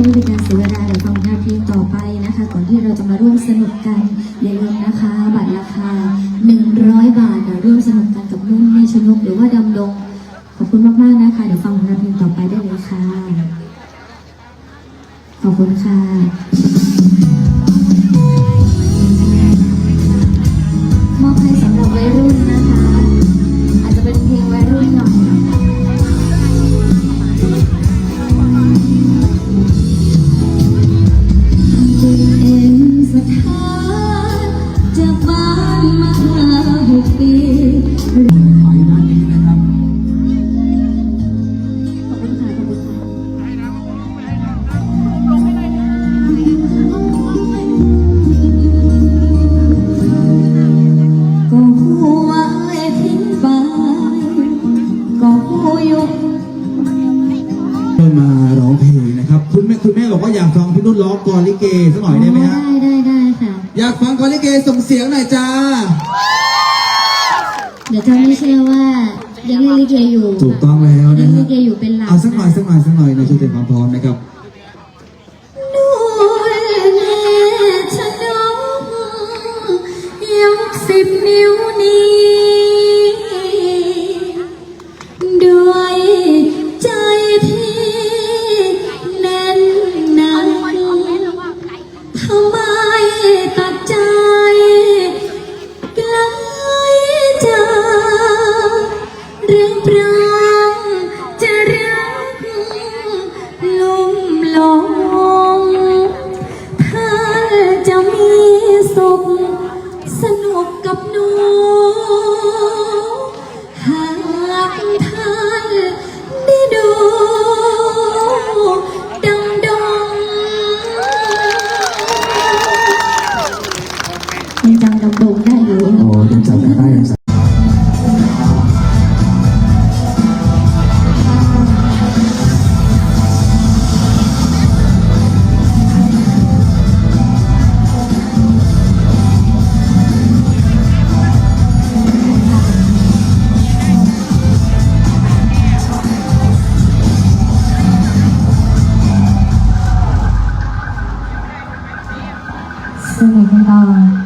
พื่อไม่เป็นการเสียเวลาเดี๋ยวฟังงานเพลงต่อไปนะคะ ก่อนที่เราจะมาร่วมสนุกกันอย่าลืมนะคะ บัตรราคา 100 บาทเดี๋ยวร่วมสนุกกันกับนุ่นเมชนกหรือว่าดำดงขอบคุณมากๆนะคะเดี๋ยวฟังงานเพลงต่อไปได้เลยค่ะ ขอบคุณค่ะ ไปด้านนี้นะครับก็หัวไอ้ทิ้งไปก็หัวยุกมาร้องเพลงนะครับ คุณแม่คุณแม่บอกว่าอยากฟังพี่นุ่นร้องกลอนลิเกสักหน่อยได้ไหมฮะ ได้ได้ได้ค่ะ อยากฟังกลอนลิเกส่งเสียงหน่อยจ้า ยวจะไม่เชื่อว่ายังเล่นลิเกอยู่ถูกต้องแล้วเล่นะนลิฮะเกอยู่เป็นหลักเอาสักหน่อยสักหน่อยสักหน่อยในช่วยเตรียมความพร้อมนะครับด้วยแม่ชะนกยกสิบนิ้วนี้ ด้วยใจที่แน่นหนัก ทำไมตัด สุข สนุกกับหนูหากท่านได้ดูดังดงยังจำดำดงได้อยู่ โอ้ยังจำกันได้ยัง สนุกกัน